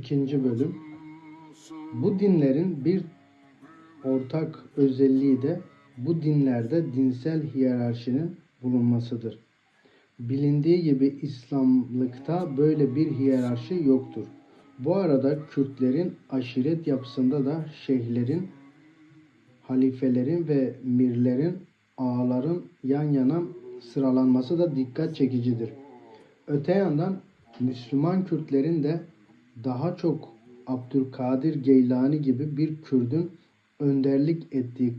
İkinci bölüm. Bu dinlerin bir ortak özelliği de bu dinlerde dinsel hiyerarşinin bulunmasıdır. Bilindiği gibi İslamlıkta böyle bir hiyerarşi yoktur. Bu arada Kürtlerin aşiret yapısında da şeyhlerin, halifelerin ve mirlerin, ağaların yan yana sıralanması da dikkat çekicidir. Öte yandan Müslüman Kürtlerin de daha çok Abdülkadir Geylani gibi bir Kürdün önderlik ettiği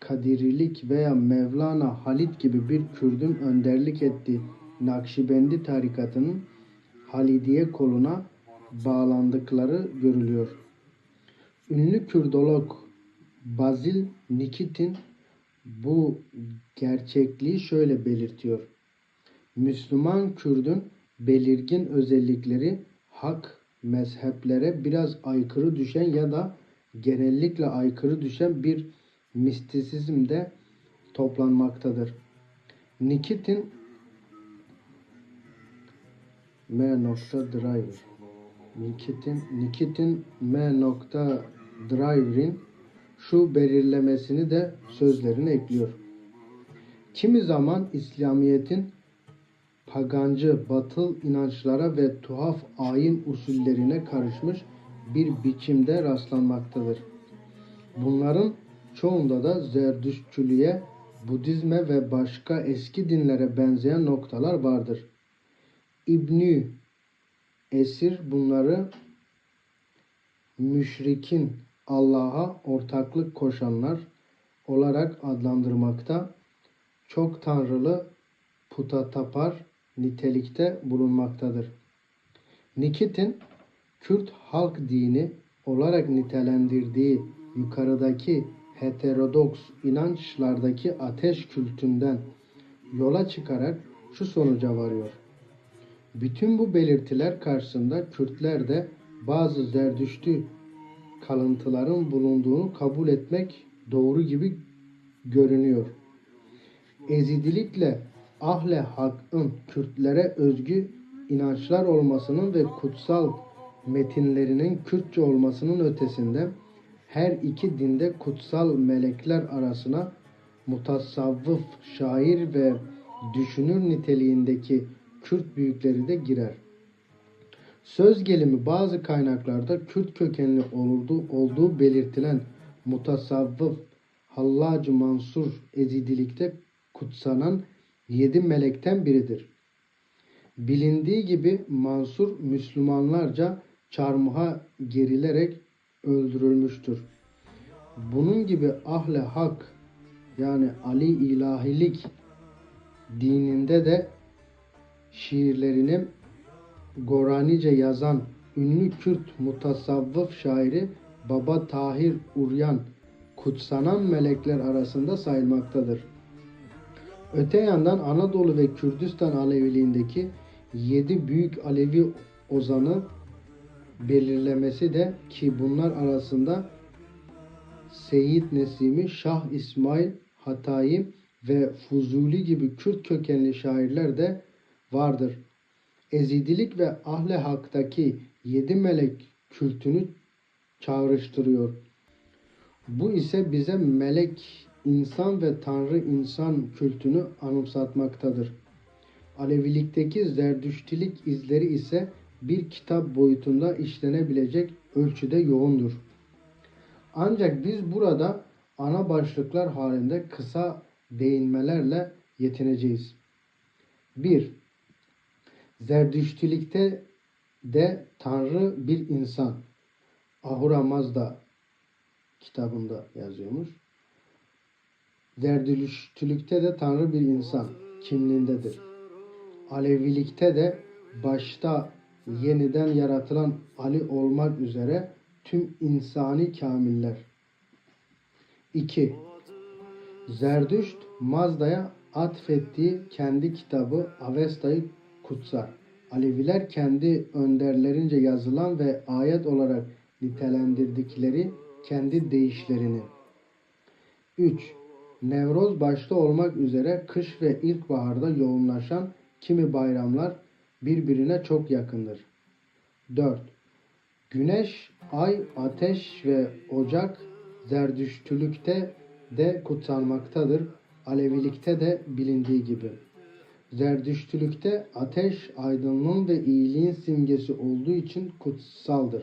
Kadirilik veya Mevlana Halit gibi bir Kürdün önderlik ettiği Nakşibendi tarikatının Halidiye koluna bağlandıkları görülüyor. Ünlü Kürdolog Bazil Nikitin bu gerçekliği şöyle belirtiyor. Müslüman Kürdün belirgin özellikleri hak mezheplere biraz aykırı düşen ya da genellikle aykırı düşen bir mistisizmde toplanmaktadır. Nikitin M. Driver Nikitin, Nikitin M. Driver'in şu belirlemesini de sözlerine ekliyor. Kimi zaman İslamiyet'in pagancı, batıl inançlara ve tuhaf ayin usullerine karışmış bir biçimde rastlanmaktadır. Bunların çoğunda da Zerdüştçülüğe, Budizme ve başka eski dinlere benzeyen noktalar vardır. İbnü Esir bunları müşrikin Allah'a ortaklık koşanlar olarak adlandırmakta, çok tanrılı puta tapar nitelikte bulunmaktadır. Nikitin Kürt halk dini olarak nitelendirdiği yukarıdaki heterodoks inançlardaki ateş kültünden yola çıkarak şu sonuca varıyor. Bütün bu belirtiler karşısında Kürtler de bazı zerdüştü kalıntıların bulunduğunu kabul etmek doğru gibi görünüyor. Ezidilikle ahle hakkın Kürtlere özgü inançlar olmasının ve kutsal metinlerinin Kürtçe olmasının ötesinde her iki dinde kutsal melekler arasına mutasavvıf, şair ve düşünür niteliğindeki Kürt büyükleri de girer. Söz gelimi bazı kaynaklarda Kürt kökenli olduğu, olduğu belirtilen mutasavvıf Hallacı Mansur Ezidilikte kutsanan yedi melekten biridir. Bilindiği gibi Mansur Müslümanlarca çarmıha gerilerek öldürülmüştür. Bunun gibi ahle hak yani Ali ilahilik dininde de şiirlerini Goranice yazan ünlü Kürt mutasavvıf şairi Baba Tahir Uryan kutsanan melekler arasında sayılmaktadır. Öte yandan Anadolu ve Kürdistan Aleviliğindeki yedi büyük Alevi ozanı belirlemesi de ki bunlar arasında Seyit Nesimi, Şah İsmail, Hatayi ve Fuzuli gibi Kürt kökenli şairler de vardır. Ezidilik ve ahle haktaki yedi melek kültünü çağrıştırıyor. Bu ise bize melek insan ve tanrı insan kültünü anımsatmaktadır. Alevilikteki zerdüştilik izleri ise bir kitap boyutunda işlenebilecek ölçüde yoğundur. Ancak biz burada ana başlıklar halinde kısa değinmelerle yetineceğiz. 1. Zerdüştilikte de Tanrı bir insan. Ahura Mazda kitabında yazıyormuş. Zerdüştülükte de Tanrı bir insan kimliğindedir. Alevilikte de başta yeniden yaratılan Ali olmak üzere tüm insani kamiller. 2. Zerdüşt Mazda'ya atfettiği kendi kitabı Avesta'yı kutsar. Aleviler kendi önderlerince yazılan ve ayet olarak nitelendirdikleri kendi deyişlerini. 3. Nevroz başta olmak üzere kış ve ilkbaharda yoğunlaşan kimi bayramlar birbirine çok yakındır. 4. Güneş, ay, ateş ve ocak Zerdüştülükte de kutsanmaktadır. Alevilikte de bilindiği gibi. Zerdüştülükte ateş aydınlığın ve iyiliğin simgesi olduğu için kutsaldır.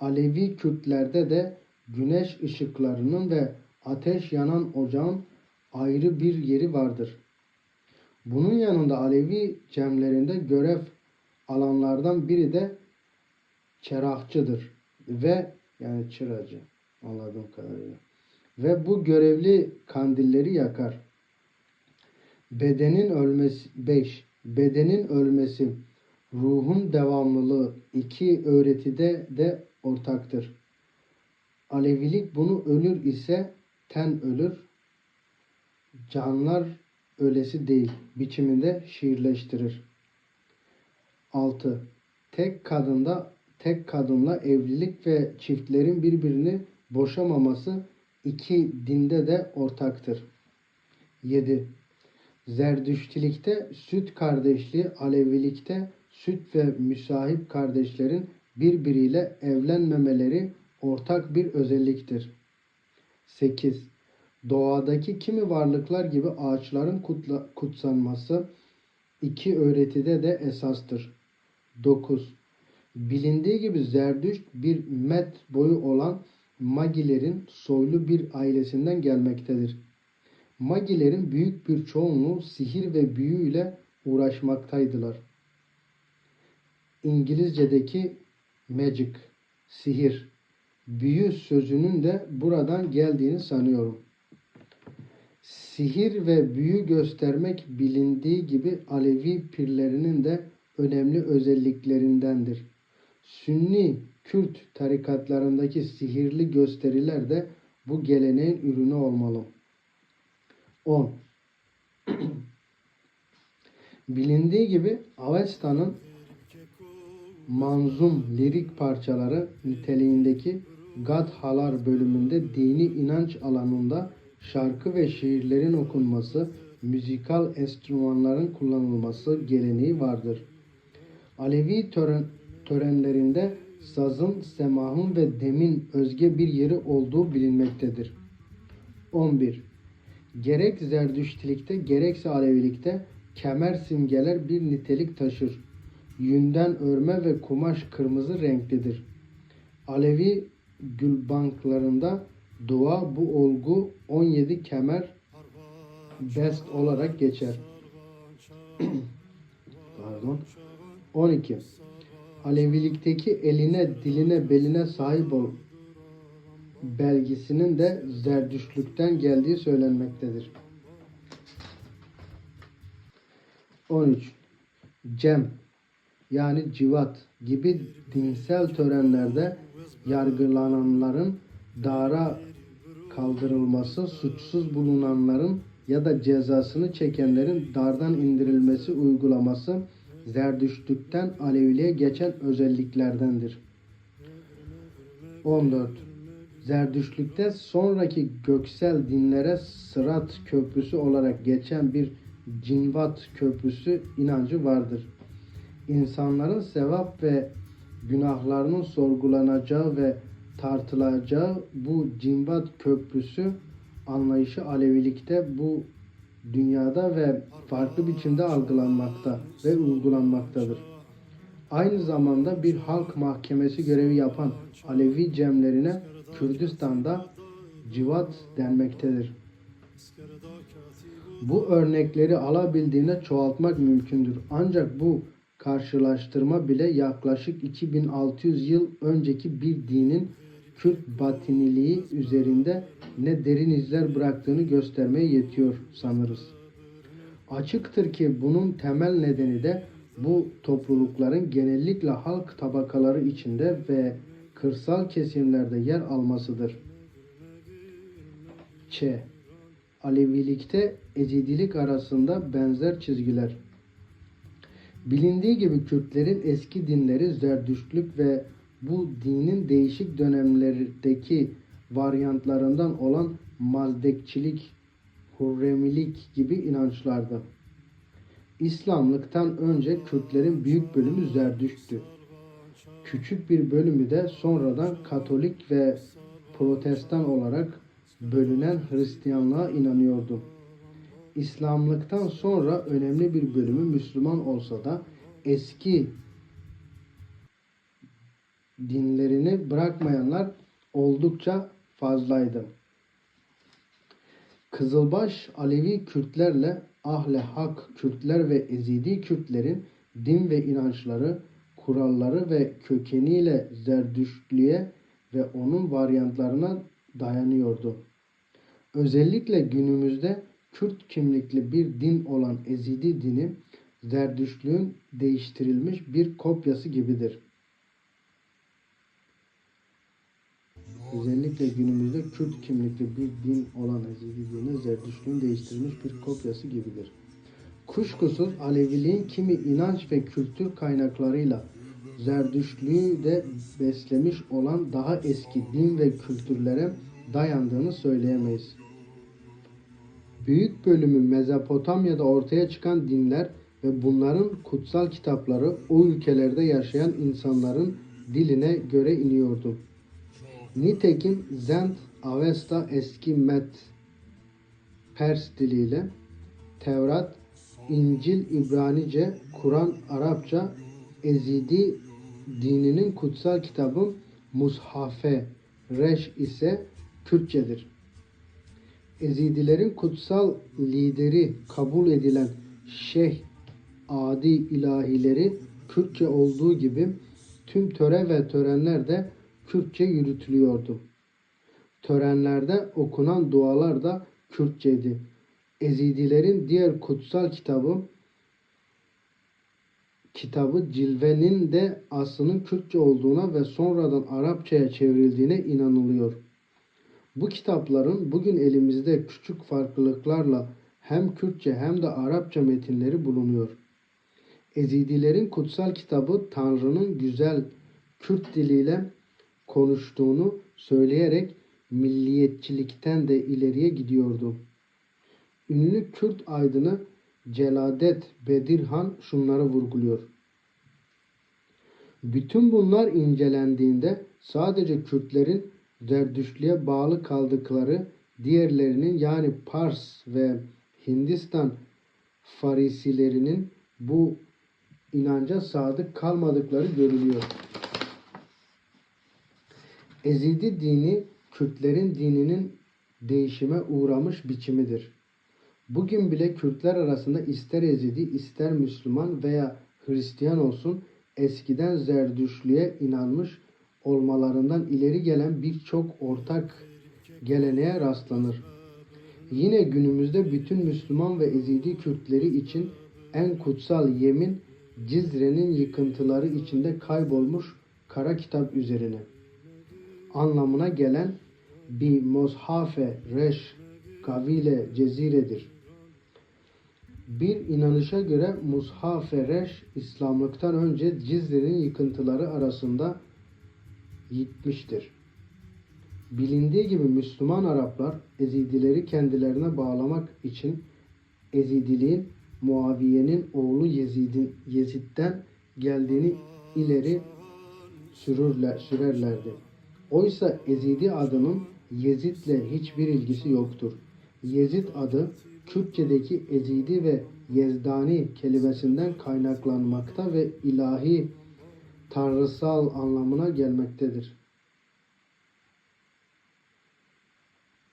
Alevi Kürtlerde de güneş ışıklarının ve ateş yanan ocağın ayrı bir yeri vardır. Bunun yanında Alevi cemlerinde görev alanlardan biri de çerahçıdır ve yani çıracı anladığım kadarıyla. Ve bu görevli kandilleri yakar. Bedenin ölmesi 5. Bedenin ölmesi ruhun devamlılığı iki öğretide de ortaktır. Alevilik bunu ölür ise ten ölür. Canlar ölesi değil biçiminde şiirleştirir. 6. Tek kadında tek kadınla evlilik ve çiftlerin birbirini boşamaması iki dinde de ortaktır. 7. Zerdüştilikte süt kardeşliği, Alevilikte süt ve müsahip kardeşlerin birbiriyle evlenmemeleri ortak bir özelliktir. 8. Doğadaki kimi varlıklar gibi ağaçların kutla, kutsanması iki öğretide de esastır. 9. Bilindiği gibi Zerdüşt bir met boyu olan Magilerin soylu bir ailesinden gelmektedir. Magilerin büyük bir çoğunluğu sihir ve büyü ile uğraşmaktaydılar. İngilizce'deki magic, sihir, büyü sözünün de buradan geldiğini sanıyorum. Sihir ve büyü göstermek bilindiği gibi Alevi pirlerinin de önemli özelliklerindendir. Sünni Kürt tarikatlarındaki sihirli gösteriler de bu geleneğin ürünü olmalı. 10. Bilindiği gibi Avesta'nın manzum lirik parçaları niteliğindeki Gadhalar bölümünde dini inanç alanında şarkı ve şiirlerin okunması, müzikal enstrümanların kullanılması geleneği vardır. Alevi tören, törenlerinde sazın, semahın ve demin özge bir yeri olduğu bilinmektedir. 11. Gerek Zerdüştilikte gerekse Alevilikte kemer simgeler bir nitelik taşır. Yünden örme ve kumaş kırmızı renklidir. Alevi gülbanklarında dua bu olgu 17 kemer best olarak geçer. Pardon. 12. Alevilikteki eline, diline, beline sahip ol belgisinin de Zerdüştlükten geldiği söylenmektedir. 13. Cem yani civat gibi dinsel törenlerde yargılananların dara kaldırılması, suçsuz bulunanların ya da cezasını çekenlerin dardan indirilmesi uygulaması Zerdüştlükten Aleviliğe geçen özelliklerdendir. 14. Zerdüştlükte sonraki göksel dinlere Sırat Köprüsü olarak geçen bir Cinvat Köprüsü inancı vardır. İnsanların sevap ve günahlarının sorgulanacağı ve tartılacağı bu Cinvat Köprüsü anlayışı Alevilikte bu dünyada ve farklı biçimde algılanmakta ve uygulanmaktadır. Aynı zamanda bir halk mahkemesi görevi yapan Alevi cemlerine Kürdistan'da civat denmektedir. Bu örnekleri alabildiğine çoğaltmak mümkündür. Ancak bu karşılaştırma bile yaklaşık 2600 yıl önceki bir dinin Kürt batiniliği üzerinde ne derin izler bıraktığını göstermeye yetiyor sanırız. Açıktır ki bunun temel nedeni de bu toplulukların genellikle halk tabakaları içinde ve kırsal kesimlerde yer almasıdır. Ç. Alevilikte Ezidilik arasında benzer çizgiler. Bilindiği gibi Kürtlerin eski dinleri Zerdüştlük ve bu dinin değişik dönemlerdeki varyantlarından olan Mazdekçilik, Hurremilik gibi inançlardı. İslamlıktan önce Kürtlerin büyük bölümü Zerdüşttü. Küçük bir bölümü de sonradan Katolik ve Protestan olarak bölünen Hristiyanlığa inanıyordu. İslamlıktan sonra önemli bir bölümü Müslüman olsa da eski dinlerini bırakmayanlar oldukça fazlaydı. Kızılbaş Alevi Kürtlerle Ahle Hak Kürtler ve Ezidi Kürtlerin din ve inançları, kuralları ve kökeniyle Zerdüştlüğe ve onun varyantlarına dayanıyordu. Özellikle günümüzde Kürt kimlikli bir din olan Ezidi dini Zerdüştlüğün değiştirilmiş bir kopyası gibidir. Özellikle günümüzde Kürt kimlikli bir din olan Ezidi dini Zerdüştlüğün değiştirilmiş bir kopyası gibidir. Kuşkusuz Aleviliğin kimi inanç ve kültür kaynaklarıyla Zerdüştlüğü de beslemiş olan daha eski din ve kültürlere dayandığını söyleyemeyiz. Büyük bölümü Mezopotamya'da ortaya çıkan dinler ve bunların kutsal kitapları o ülkelerde yaşayan insanların diline göre iniyordu. Nitekim Zend, Avesta eski Met, Pers diliyle, Tevrat, İncil İbranice, Kur'an Arapça, Ezidi dininin kutsal kitabı Mushafe, Reş ise Kürtçedir. Ezidilerin kutsal lideri kabul edilen Şeyh Adi ilahileri Kürtçe olduğu gibi tüm töre ve törenler de Kürtçe yürütülüyordu. Törenlerde okunan dualar da Kürtçeydi. Ezidilerin diğer kutsal kitabı kitabı Cilve'nin de aslının Kürtçe olduğuna ve sonradan Arapçaya çevrildiğine inanılıyor. Bu kitapların bugün elimizde küçük farklılıklarla hem Kürtçe hem de Arapça metinleri bulunuyor. Ezidilerin kutsal kitabı Tanrı'nın güzel Kürt diliyle konuştuğunu söyleyerek milliyetçilikten de ileriye gidiyordu. Ünlü Kürt aydını Celadet Bedirhan şunları vurguluyor. Bütün bunlar incelendiğinde sadece Kürtlerin Zerdüştlüğe bağlı kaldıkları diğerlerinin yani Pars ve Hindistan Farisilerinin bu inanca sadık kalmadıkları görülüyor. Ezidi dini Kürtlerin dininin değişime uğramış biçimidir. Bugün bile Kürtler arasında ister Ezidi ister Müslüman veya Hristiyan olsun eskiden Zerdüştlüğe inanmış olmalarından ileri gelen birçok ortak geleneğe rastlanır. Yine günümüzde bütün Müslüman ve Ezidi Kürtleri için en kutsal yemin Cizre'nin yıkıntıları içinde kaybolmuş kara kitap üzerine anlamına gelen bir moshafe reş kavile ceziredir. Bir inanışa göre Mushaf-ı Reş İslamlıktan önce Cizre'nin yıkıntıları arasında gitmiştir. Bilindiği gibi Müslüman Araplar Ezidileri kendilerine bağlamak için Ezidiliğin Muaviye'nin oğlu Yezid'in Yezid'den geldiğini ileri sürürler, sürerlerdi. Oysa Ezidi adının Yezid'le hiçbir ilgisi yoktur. Yezid adı Kürtçedeki Ezidi ve Yezdani kelimesinden kaynaklanmakta ve ilahi tanrısal anlamına gelmektedir.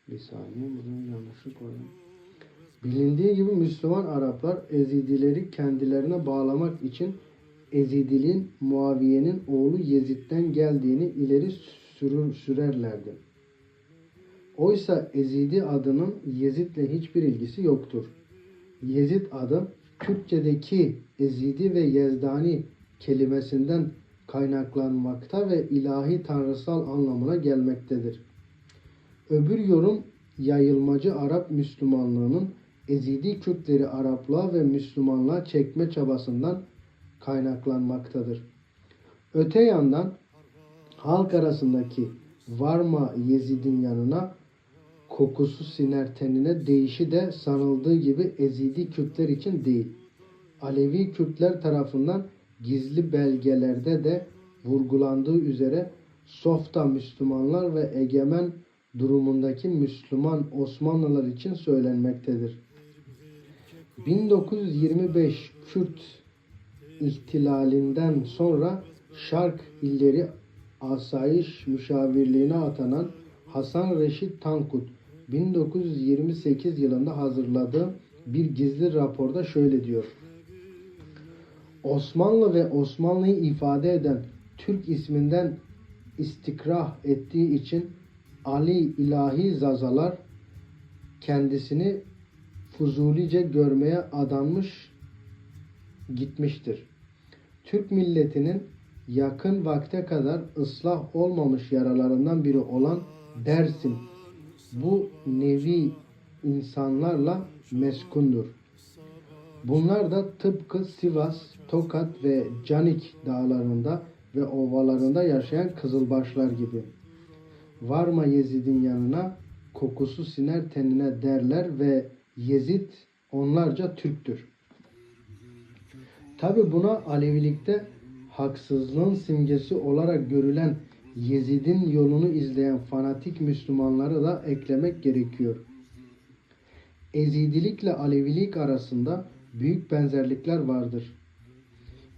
Bir saniye buradan yanlışlık koydum. Bilindiği gibi Müslüman Araplar Ezidileri kendilerine bağlamak için Ezidil'in Muaviye'nin oğlu Yezid'den geldiğini ileri sürür, sürerlerdi. Oysa Ezidi adının Yezid'le hiçbir ilgisi yoktur. Yezid adı Kürtçedeki Ezidi ve Yezdani kelimesinden kaynaklanmakta ve ilahi tanrısal anlamına gelmektedir. Öbür yorum yayılmacı Arap Müslümanlığının Ezidi Kürtleri Araplığa ve Müslümanlığa çekme çabasından kaynaklanmaktadır. Öte yandan halk arasındaki varma Yezid'in yanına kokusu siner tenine değişi de sanıldığı gibi Ezidi Kürtler için değil. Alevi Kürtler tarafından gizli belgelerde de vurgulandığı üzere softa Müslümanlar ve egemen durumundaki Müslüman Osmanlılar için söylenmektedir. 1925 Kürt ihtilalinden sonra Şark illeri Asayiş Müşavirliğine atanan Hasan Reşit Tankut 1928 yılında hazırladığı bir gizli raporda şöyle diyor. Osmanlı ve Osmanlı'yı ifade eden Türk isminden istikrah ettiği için Ali ilahi zazalar kendisini fuzulice görmeye adanmış gitmiştir. Türk milletinin yakın vakte kadar ıslah olmamış yaralarından biri olan Dersim bu nevi insanlarla meskundur. Bunlar da tıpkı Sivas, Tokat ve Canik dağlarında ve ovalarında yaşayan kızılbaşlar gibi. Varma Yezid'in yanına kokusu siner tenine derler ve Yezid onlarca Türktür. Tabi buna Alevilikte haksızlığın simgesi olarak görülen Yezid'in yolunu izleyen fanatik Müslümanları da eklemek gerekiyor. Ezidilikle Alevilik arasında büyük benzerlikler vardır.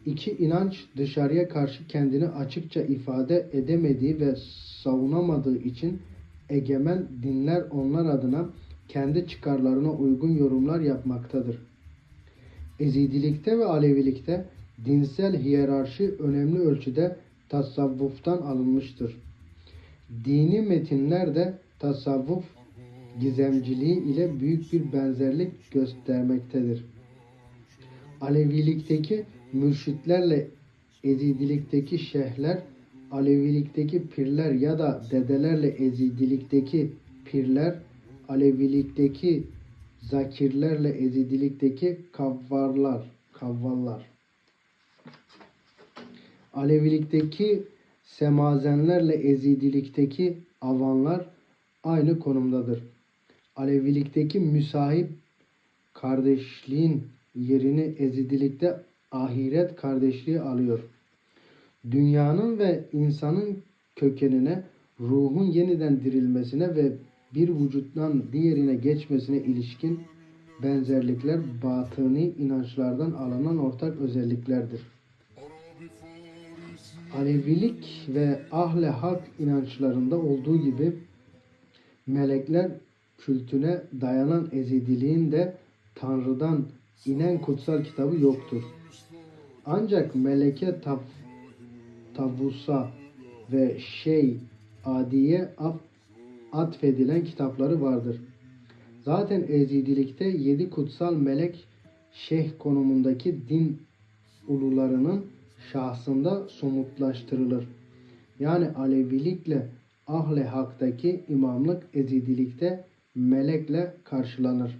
İki inanç dışarıya karşı kendini açıkça ifade edemediği ve savunamadığı için egemen dinler onlar adına kendi çıkarlarına uygun yorumlar yapmaktadır. Ezidilikte ve Alevilikte dinsel hiyerarşi önemli ölçüde tasavvuftan alınmıştır. Dini metinler de tasavvuf gizemciliği ile büyük bir benzerlik göstermektedir. Alevilikteki mürşitlerle Ezidilikteki şeyhler, Alevilikteki pirler ya da dedelerle Ezidilikteki pirler, Alevilikteki zakirlerle Ezidilikteki kavvarlar, kavvallar. Alevilikteki semazenlerle Ezidilikteki avanlar aynı konumdadır. Alevilikteki müsahip kardeşliğin yerini Ezidilikte ahiret kardeşliği alıyor. Dünyanın ve insanın kökenine, ruhun yeniden dirilmesine ve bir vücuttan diğerine geçmesine ilişkin benzerlikler batıni inançlardan alınan ortak özelliklerdir. Alevilik ve ahle hak inançlarında olduğu gibi melekler kültüne dayanan ezidiliğin de Tanrı'dan inen kutsal kitabı yoktur. Ancak meleke tab tabusa ve şey adiye at atfedilen kitapları vardır. Zaten ezidilikte yedi kutsal melek şeyh konumundaki din ulularının şahsında somutlaştırılır. Yani Alevilikle ahle haktaki imamlık ezidilikte melekle karşılanır.